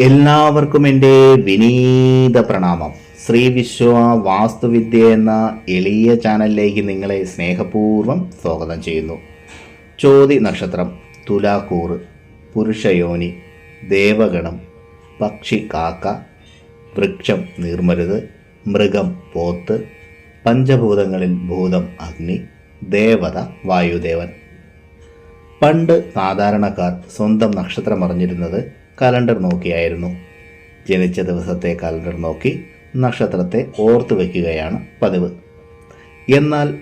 എല്ലാവർക്കും എന്റെ വിനീത പ്രണാമം. ശ്രീ വിശ്വ വാസ്തുവിദ്യ എന്ന എളിയ ചാനലിലേക്ക് നിങ്ങളെ സ്നേഹപൂർവം സ്വാഗതം ചെയ്യുന്നു. ചോതി നക്ഷത്രം തുലാക്കൂറ് പുരുഷയോനി ദേവഗണം പക്ഷി കാക്ക വൃക്ഷം നീർമരുത് മൃഗം പോത്ത് പഞ്ചഭൂതങ്ങളിൽ ഭൂതം അഗ്നി ദേവത വായുദേവൻ. പണ്ട് സാധാരണക്കാർ സ്വന്തം നക്ഷത്രം അറിഞ്ഞിരുന്നത് കലണ്ടർ നോക്കിയായിരുന്നു. ജനിച്ച ദിവസത്തെ കലണ്ടർ നോക്കി നക്ഷത്രത്തെ ഓർത്തു വയ്ക്കുകയാണ് പതിവ്. എന്നാൽ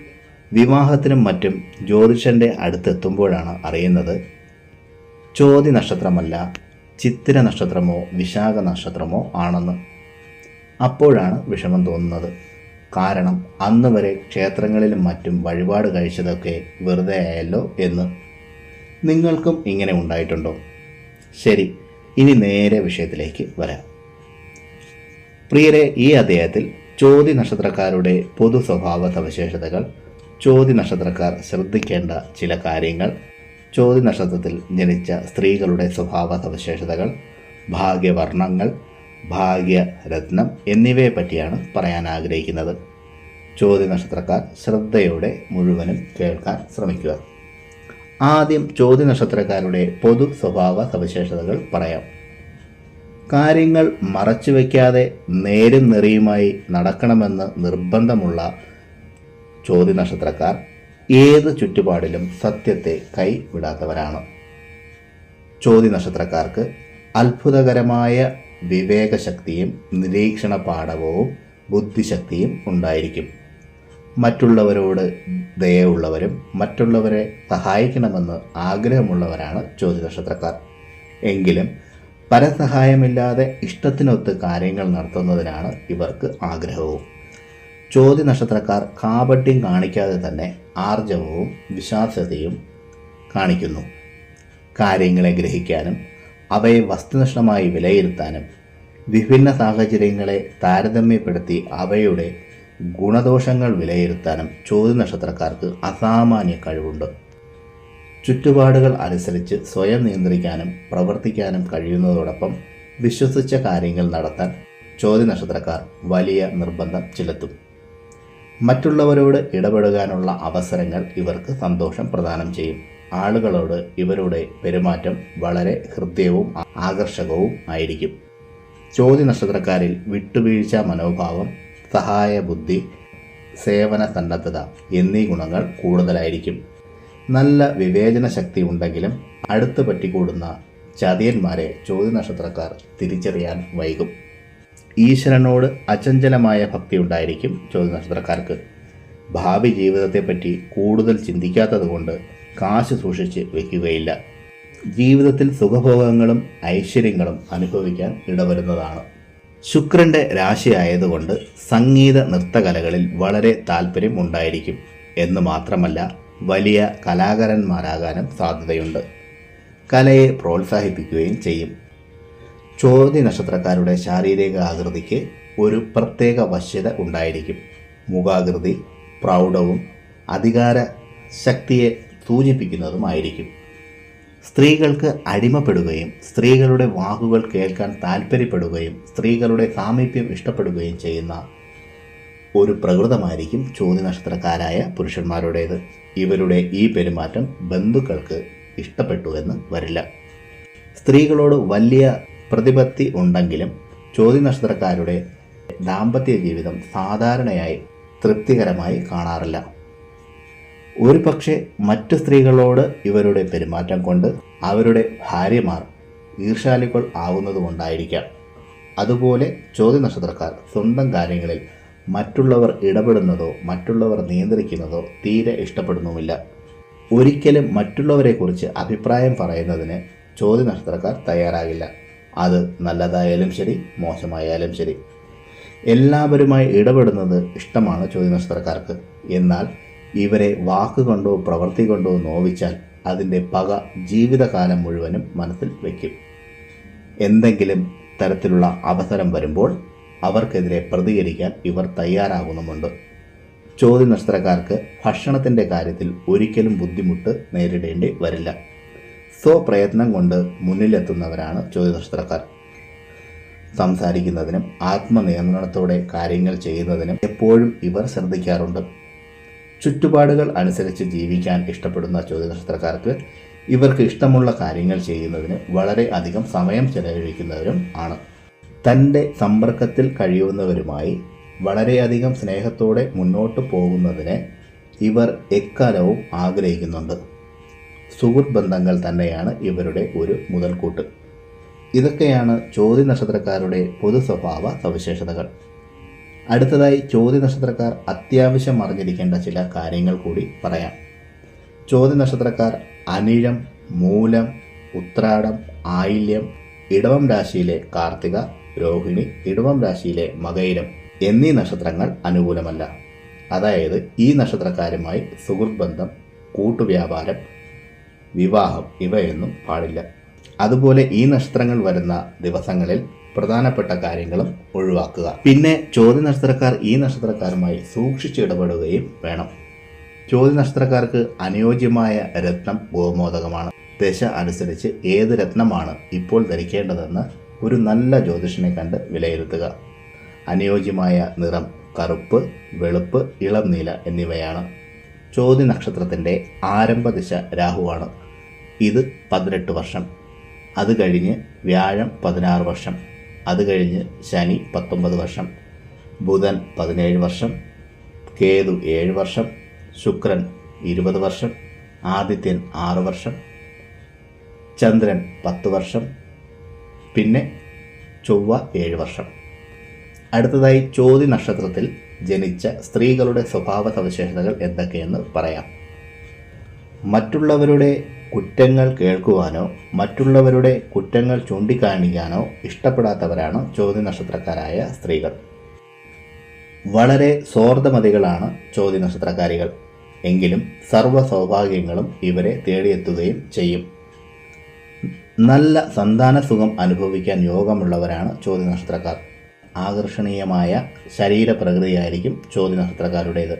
വിവാഹത്തിനും മറ്റും ജ്യോതിഷന്റെ അടുത്തെത്തുമ്പോഴാണ് അറിയുന്നത് ചോതി നക്ഷത്രമല്ല ചിത്തിര നക്ഷത്രമോ വിശാഖ നക്ഷത്രമോ ആണെന്ന്. അപ്പോഴാണ് വിഷമം തോന്നുന്നത്. കാരണം അന്ന് വരെ ക്ഷേത്രങ്ങളിലും മറ്റും വഴിപാട് കഴിച്ചതൊക്കെ വെറുതെ ആയല്ലോ എന്ന്. നിങ്ങൾക്കും ഇങ്ങനെ ഉണ്ടായിട്ടുണ്ടോ? ശരി ഇനി നേരെ വിഷയത്തിലേക്ക് വരാം. പ്രിയരെ ഈ അധ്യായത്തിൽ ചോതി നക്ഷത്രക്കാരുടെ പൊതു സ്വഭാവ സവിശേഷതകൾ ചോതി നക്ഷത്രക്കാർ ശ്രദ്ധിക്കേണ്ട ചില കാര്യങ്ങൾ ചോതി നക്ഷത്രത്തിൽ ജനിച്ച സ്ത്രീകളുടെ സ്വഭാവ സവിശേഷതകൾ ഭാഗ്യവർണങ്ങൾ ഭാഗ്യരത്നം എന്നിവയെ പറ്റിയാണ് പറയാൻ ആഗ്രഹിക്കുന്നത്. ചോതി നക്ഷത്രക്കാർ ശ്രദ്ധയോടെ മുഴുവനും കേൾക്കാൻ ശ്രമിക്കുക. ആദ്യം ചോദ്യ നക്ഷത്രക്കാരുടെ പൊതു സ്വഭാവ സവിശേഷതകൾ പറയാം. കാര്യങ്ങൾ മറച്ചു വയ്ക്കാതെ നേരും നെറിയുമായി നടക്കണമെന്ന് നിർബന്ധമുള്ള ചോദ്യ നക്ഷത്രക്കാർ ഏത് ചുറ്റുപാടിലും സത്യത്തെ കൈവിടാത്തവരാണ്. ചോദ്യ നക്ഷത്രക്കാർക്ക് അത്ഭുതകരമായ വിവേകശക്തിയും നിരീക്ഷണ പാഠവും ബുദ്ധിശക്തിയും ഉണ്ടായിരിക്കും. മറ്റുള്ളവരോട് ദയവുള്ളവരും മറ്റുള്ളവരെ സഹായിക്കണമെന്ന് ആഗ്രഹമുള്ളവരാണ് ജ്യോതി നക്ഷത്രക്കാർ എങ്കിലും പരസഹായമില്ലാതെ ഇഷ്ടത്തിനൊത്ത് കാര്യങ്ങൾ നടത്തുന്നതിനാണ് ഇവർക്ക് ആഗ്രഹവും. ചോദ്യ നക്ഷത്രക്കാർ കാപട്യം കാണിക്കാതെ തന്നെ ആർജവവും വിശ്വാസ്യതയും കാണിക്കുന്നു. കാര്യങ്ങളെ ഗ്രഹിക്കാനും അവയെ വസ്തുനിഷ്ഠമായി വിലയിരുത്താനും വിഭിന്ന സാഹചര്യങ്ങളെ താരതമ്യപ്പെടുത്തി അവയുടെ ഗുണദോഷങ്ങൾ വിലയിരുത്താനും ചോദ്യ നക്ഷത്രക്കാർക്ക് അസാമാന്യ കഴിവുണ്ട്. ചുറ്റുപാടുകൾ അനുസരിച്ച് സ്വയം നിയന്ത്രിക്കാനും പ്രവർത്തിക്കാനും കഴിയുന്നതോടൊപ്പം വിശ്വസിച്ച കാര്യങ്ങൾ നടത്താൻ ചോദ്യ നക്ഷത്രക്കാർ വലിയ നിർബന്ധം ചെലുത്തും. മറ്റുള്ളവരോട് ഇടപെടുവാനുള്ള അവസരങ്ങൾ ഇവർക്ക് സന്തോഷം പ്രദാനം ചെയ്യും. ആളുകളോട് ഇവരുടെ പെരുമാറ്റം വളരെ ഹൃദ്യവും ആകർഷകവും ആയിരിക്കും. ചോദ്യ നക്ഷത്രക്കാരിൽ വിട്ടുവീഴ്ച മനോഭാവം സഹായ ബുദ്ധി സേവന സന്നദ്ധത എന്നീ ഗുണങ്ങൾ കൂടുതലായിരിക്കും. നല്ല വിവേചന ശക്തി ഉണ്ടെങ്കിലും അടുത്ത് പറ്റിക്കൂടുന്ന ചതിയന്മാരെ ചോദ്യ നക്ഷത്രക്കാർ തിരിച്ചറിയാൻ വൈകും. ഈശ്വരനോട് അചഞ്ചലമായ ഭക്തി ഉണ്ടായിരിക്കും ചോദ്യ നക്ഷത്രക്കാർക്ക് ഭാവി ജീവിതത്തെപ്പറ്റി കൂടുതൽ ചിന്തിക്കാത്തതുകൊണ്ട് കാശ് സൂക്ഷിച്ച് വയ്ക്കുകയില്ല ജീവിതത്തിൽ സുഖഭോഗങ്ങളും ഐശ്വര്യങ്ങളും അനുഭവിക്കാൻ ഇടവരുന്നതാണ്. ശുക്രന്റെ രാശിയായതുകൊണ്ട് സംഗീത നൃത്തകലകളിൽ വളരെ താല്പര്യം ഉണ്ടായിരിക്കും എന്ന് മാത്രമല്ല വലിയ കലാകാരന്മാരാകാനും സാധ്യതയുണ്ട്. കലയെ പ്രോത്സാഹിപ്പിക്കുകയും ചെയ്യും. ചോദ്യ നക്ഷത്രക്കാരുടെ ശാരീരിക ആകൃതിക്ക് ഒരു പ്രത്യേക വശ്യത ഉണ്ടായിരിക്കും. മുഖാകൃതി പ്രൗഢവും അധികാര ശക്തിയെ സൂചിപ്പിക്കുന്നതുമായിരിക്കും. സ്ത്രീകൾക്ക് അടിമപ്പെടുകയും സ്ത്രീകളുടെ വാക്കുകൾ കേൾക്കാൻ താല്പര്യപ്പെടുകയും സ്ത്രീകളുടെ സാമീപ്യം ഇഷ്ടപ്പെടുകയും ചെയ്യുന്ന ഒരു പ്രകൃതമായിരിക്കും ചോദ്യ നക്ഷത്രക്കാരായ പുരുഷന്മാരുടേത്. ഇവരുടെ ഈ പെരുമാറ്റം ബന്ധുക്കൾക്ക് ഇഷ്ടപ്പെട്ടു എന്ന് വരില്ല. സ്ത്രീകളോട് വലിയ പ്രതിപത്തി ഉണ്ടെങ്കിലും ചോദ്യ നക്ഷത്രക്കാരുടെ ദാമ്പത്യ ജീവിതം സാധാരണയായി തൃപ്തികരമായി കാണാറില്ല. ഒരു പക്ഷേ മറ്റു സ്ത്രീകളോട് ഇവരുടെ പെരുമാറ്റം കൊണ്ട് അവരുടെ ഭാര്യമാർ ഈർഷാലികൾ ആവുന്നതുകൊണ്ടായിരിക്കാം അതുപോലെ ചോദ്യ നക്ഷത്രക്കാർ സ്വന്തം കാര്യങ്ങളിൽ മറ്റുള്ളവർ ഇടപെടുന്നതോ മറ്റുള്ളവർ നിയന്ത്രിക്കുന്നതോ തീരെ ഇഷ്ടപ്പെടുന്നുമില്ല. ഒരിക്കലും മറ്റുള്ളവരെക്കുറിച്ച് അഭിപ്രായം പറയുന്നതിന് ചോദ്യ നക്ഷത്രക്കാർ തയ്യാറാകില്ല. അത് നല്ലതായാലും ശരി മോശമായാലും ശരി. എല്ലാവരുമായി ഇടപെടുന്നത് ഇഷ്ടമാണ് ചോദ്യ നക്ഷത്രക്കാർക്ക് എന്നാൽ ഇവരെ വാക്കുകൊണ്ടോ പ്രവൃത്തി കൊണ്ടോ നോവിച്ചാൽ അതിന്റെ പക ജീവിതകാലം മുഴുവനും മനസ്സിൽ വയ്ക്കും. എന്തെങ്കിലും തരത്തിലുള്ള അവസരം വരുമ്പോൾ അവർക്കെതിരെ പ്രതികരിക്കാൻ ഇവർ തയ്യാറാകുന്നുമുണ്ട്. ചോദ്യ നക്ഷത്രക്കാർക്ക് ഭക്ഷണത്തിന്റെ കാര്യത്തിൽ ഒരിക്കലും ബുദ്ധിമുട്ട് നേരിടേണ്ടി വരില്ല. സ്വപ്രയത്നം കൊണ്ട് മുന്നിലെത്തുന്നവരാണ് ചോദ്യ സംസാരിക്കുന്നതിനും ആത്മനിയന്ത്രണത്തോടെ കാര്യങ്ങൾ ചെയ്യുന്നതിനും എപ്പോഴും ഇവർ ശ്രദ്ധിക്കാറുണ്ട്. ചുറ്റുപാടുകൾ അനുസരിച്ച് ജീവിക്കാൻ ഇഷ്ടപ്പെടുന്ന ചോദ്യനക്ഷത്രക്കാർക്ക് ഇവർക്ക് ഇഷ്ടമുള്ള കാര്യങ്ങൾ ചെയ്യുന്നതിന് വളരെ അധികം സമയം ചെലവഴിക്കുന്നവരും ആണ്. തന്റെ സമ്പർക്കത്തിൽ കഴിയുന്നവരുമായി വളരെയധികം സ്നേഹത്തോടെ മുന്നോട്ട് പോകുന്നതിന് ഇവർ എക്കാലവും ആഗ്രഹിക്കുന്നുണ്ട്. സുഹൃത്ത് ബന്ധങ്ങൾ തന്നെയാണ് ഇവരുടെ ഒരു മുതൽക്കൂട്ട്. ഇതൊക്കെയാണ് ചോദ്യ നക്ഷത്രക്കാരുടെ പൊതു സ്വഭാവ സവിശേഷതകൾ. അടുത്തതായി ചോദ്യ നക്ഷത്രക്കാർ അത്യാവശ്യം അറിഞ്ഞിരിക്കേണ്ട ചില കാര്യങ്ങൾ കൂടി പറയാം. ചോദ്യ നക്ഷത്രക്കാർ അനിഴം മൂലം ഉത്രാടം ആയില്യം ഇടവം രാശിയിലെ കാർത്തിക രോഹിണി ഇടവം രാശിയിലെ മകയിരം എന്നീ നക്ഷത്രങ്ങൾ അനുകൂലമല്ല. അതായത് ഈ നക്ഷത്രക്കാരുമായി സുഹൃത്ത് ബന്ധം കൂട്ടുവ്യാപാരം വിവാഹം ഇവയൊന്നും പാടില്ല. അതുപോലെ ഈ നക്ഷത്രങ്ങൾ വരുന്ന ദിവസങ്ങളിൽ പ്രധാനപ്പെട്ട കാര്യങ്ങളും ഒഴിവാക്കുക. പിന്നെ ചോദ്യ നക്ഷത്രക്കാർ ഈ നക്ഷത്രക്കാരുമായി സൂക്ഷിച്ച് ഇടപെടുകയും വേണം. ചോദ്യ നക്ഷത്രക്കാർക്ക് അനുയോജ്യമായ രത്നം ഗോമോദകമാണ്. ദശ അനുസരിച്ച് ഏത് രത്നമാണ് ഇപ്പോൾ ധരിക്കേണ്ടതെന്ന് ഒരു നല്ല ജ്യോതിഷനെ കണ്ട് വിലയിരുത്തുക. അനുയോജ്യമായ നിറം കറുപ്പ് വെളുപ്പ് ഇളം നീല എന്നിവയാണ്. ചോദ്യ നക്ഷത്രത്തിന്റെ ആരംഭ ദിശ രാഹുവാണ്. ഇത് പതിനെട്ട് വർഷം. അത് കഴിഞ്ഞ് വ്യാഴം പതിനാറ് വർഷം. അത് കഴിഞ്ഞ് ശനി പത്തൊമ്പത് വർഷം ബുധൻ പതിനേഴ് വർഷം കേതു ഏഴ് വർഷം ശുക്രൻ ഇരുപത് വർഷം ആദിത്യൻ ആറ് വർഷം ചന്ദ്രൻ പത്ത് വർഷം പിന്നെ ചൊവ്വ ഏഴ് വർഷം. അടുത്തതായി ചോതി നക്ഷത്രത്തിൽ ജനിച്ച സ്ത്രീകളുടെ സ്വഭാവ സവിശേഷതകൾ എന്തൊക്കെയെന്ന് പറയാം. മറ്റുള്ളവരുടെ കുറ്റങ്ങൾ കേൾക്കുവാനോ മറ്റുള്ളവരുടെ കുറ്റങ്ങൾ ചൂണ്ടിക്കാണിക്കാനോ ഇഷ്ടപ്പെടാത്തവരാണ് ചോദ്യ നക്ഷത്രക്കാരായ സ്ത്രീകൾ. വളരെ സ്വാർത്ഥമതികളാണ് ചോദ്യ നക്ഷത്രക്കാരികൾ എങ്കിലും സർവ സൗഭാഗ്യങ്ങളും ഇവരെ തേടിയെത്തുകയും ചെയ്യും. നല്ല സന്താന സുഖം അനുഭവിക്കാൻ യോഗമുള്ളവരാണ് ചോദ്യ നക്ഷത്രക്കാർ ആകർഷണീയമായ ശരീരപ്രകൃതിയായിരിക്കും ചോദ്യ നക്ഷത്രക്കാരുടേത്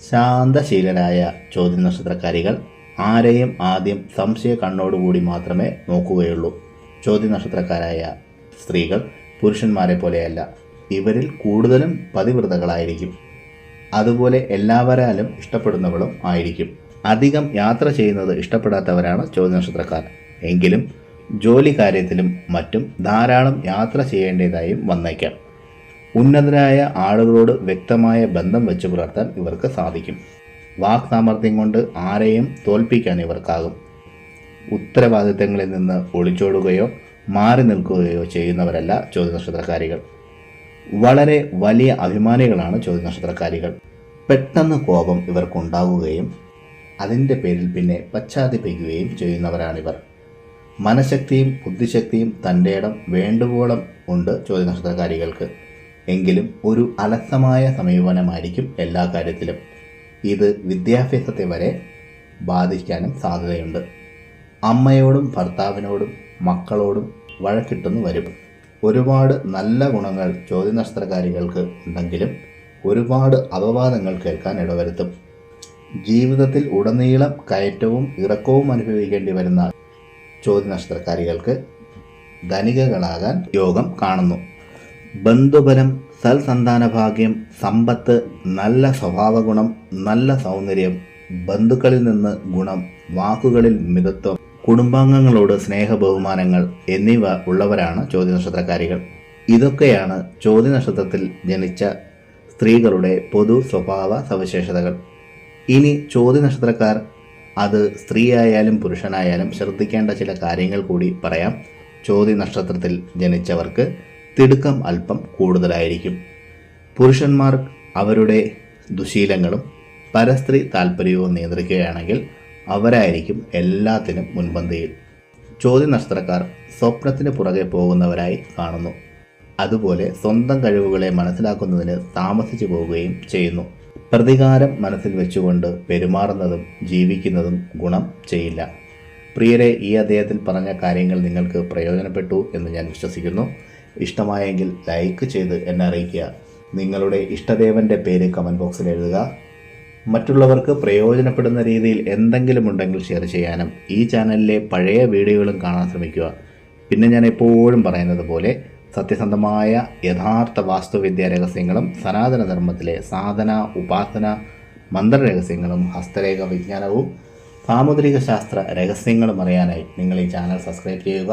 ശാന്തശീലരായ ചോദ്യ നക്ഷത്രക്കാരികൾ ആരെയും ആദ്യം സംശയ കണ്ണോടുകൂടി മാത്രമേ നോക്കുകയുള്ളൂ. ചോദ്യ നക്ഷത്രക്കാരായ സ്ത്രീകൾ പുരുഷന്മാരെ പോലെയല്ല ഇവരിൽ കൂടുതലും പതിവ്രതകളായിരിക്കും. അതുപോലെ എല്ലാവരാലും ഇഷ്ടപ്പെടുന്നവളും ആയിരിക്കും. അധികം യാത്ര ചെയ്യുന്നത് ഇഷ്ടപ്പെടാത്തവരാണ് ചോദ്യ നക്ഷത്രക്കാർ എങ്കിലും ജോലി കാര്യത്തിലും മറ്റും ധാരാളം യാത്ര ചെയ്യേണ്ടതായും വന്നേക്കാം. ഉന്നതരായ ആളുകളോട് വ്യക്തമായ ബന്ധം വെച്ചു പുലർത്താൻ ഇവർക്ക് സാധിക്കും. വാക് സാമർഥ്യം കൊണ്ട് ആരെയും തോൽപ്പിക്കാൻ ഇവർക്കാകും. ഉത്തരവാദിത്തങ്ങളിൽ നിന്ന് ഒളിച്ചോടുകയോ മാറി നിൽക്കുകയോ ചെയ്യുന്നവരല്ല ചോദ്യനക്ഷത്രക്കാരികൾ വളരെ വലിയ അഭിമാനികളാണ് ചോദ്യനക്ഷത്രക്കാരികൾ പെട്ടെന്ന് കോപം ഇവർക്കുണ്ടാവുകയും അതിന്റെ പേരിൽ പിന്നെ പശ്ചാത്തപിക്കുകയും ചെയ്യുന്നവരാണിവർ. മനഃശക്തിയും ബുദ്ധിശക്തിയും തന്റെ ഇടം വേണ്ടുവോളം ഉണ്ട് ചോദ്യനക്ഷത്രക്കാരികൾക്ക് എങ്കിലും ഒരു അലസമായ സമീപനമായിരിക്കും എല്ലാ കാര്യത്തിലും. ഇത് വിദ്യാഭ്യാസത്തെ വരെ ബാധിക്കാനും സാധ്യതയുണ്ട്. അമ്മയോടും ഭർത്താവിനോടും മക്കളോടും വഴക്കിട്ടെന്ന് വരും. ഒരുപാട് നല്ല ഗുണങ്ങൾ ചോദ്യനക്ഷത്രകാരികൾക്ക് ഉണ്ടെങ്കിലും ഒരുപാട് അപവാദങ്ങൾ കേൾക്കാൻ ഇടവരുത്തും. ജീവിതത്തിൽ ഉടനീളം കയറ്റവും ഇറക്കവും അനുഭവിക്കേണ്ടി വരുന്ന ചോദ്യനഷ്ടക്കാരികൾക്ക് ധനികകളാകാൻ യോഗം കാണുന്നു. ബന്ധുബലം സൽസന്താന ഭാഗ്യം സമ്പത്ത് നല്ല സ്വഭാവഗുണം നല്ല സൗന്ദര്യം ബന്ധുക്കളിൽ നിന്ന് ഗുണം വാക്കുകളിൽ മിതത്വം കുടുംബാംഗങ്ങളോട് സ്നേഹബഹുമാനങ്ങൾ എന്നിവ ഉള്ളവരാണ് ചോദ്യനക്ഷത്രക്കാരികൾ. ഇതൊക്കെയാണ് ചോദ്യനക്ഷത്രത്തിൽ ജനിച്ച സ്ത്രീകളുടെ പൊതു സ്വഭാവ സവിശേഷതകൾ. ഇനി ചോദ്യനക്ഷത്രക്കാർ അത് സ്ത്രീയായാലും പുരുഷനായാലും ശ്രദ്ധിക്കേണ്ട ചില കാര്യങ്ങൾ കൂടി പറയാം. ചോദ്യ നക്ഷത്രത്തിൽ ജനിച്ചവർക്ക് തിടുക്കം അല്പം കൂടുതലായിരിക്കും. പുരുഷന്മാർ അവരുടെ ദുശീലങ്ങളും പരസ്ത്രീ താല്പര്യവും നിയന്ത്രിക്കുകയാണെങ്കിൽ അവരായിരിക്കും എല്ലാത്തിനും മുൻപന്തിയിൽ. ചോദ്യ നക്ഷത്രക്കാർ സ്വപ്നത്തിന് പുറകെ പോകുന്നവരായി കാണുന്നു. അതുപോലെ സ്വന്തം കഴിവുകളെ മനസ്സിലാക്കുന്നതിന് താമസിച്ചു പോവുകയും ചെയ്യുന്നു. പ്രതികാരം മനസ്സിൽ വെച്ചുകൊണ്ട് പെരുമാറുന്നതും ജീവിക്കുന്നതും ഗുണം ചെയ്യില്ല. പ്രിയരെ ഈ അദ്ദേഹത്തിൽ പറഞ്ഞ കാര്യങ്ങൾ നിങ്ങൾക്ക് പ്രയോജനപ്പെട്ടു എന്ന് ഞാൻ വിശ്വസിക്കുന്നു. ഇഷ്ടമായെങ്കിൽ ലൈക്ക് ചെയ്ത് എന്നെ അറിയിക്കുക. നിങ്ങളുടെ ഇഷ്ടദേവന്റെ പേര് കമന്റ് ബോക്സിൽ എഴുതുക. മറ്റുള്ളവർക്ക് പ്രയോജനപ്പെടുന്ന രീതിയിൽ എന്തെങ്കിലും ഉണ്ടെങ്കിൽ ഷെയർ ചെയ്യാനും ഈ ചാനലിലെ പഴയ വീഡിയോകളും കാണാൻ ശ്രമിക്കുക. പിന്നെ ഞാൻ എപ്പോഴും പറയുന്നത് പോലെ സത്യസന്ധമായ യഥാർത്ഥ വാസ്തുവിദ്യ രഹസ്യങ്ങളും സനാതന ധർമ്മത്തിലെ സാധന ഉപാസന മന്ത്രരഹസ്യങ്ങളും ഹസ്തരേഖ വിജ്ഞാനവും സാമുദ്രിക ശാസ്ത്ര രഹസ്യങ്ങളും അറിയാനായി നിങ്ങൾ ഈ ചാനൽ സബ്സ്ക്രൈബ് ചെയ്യുക.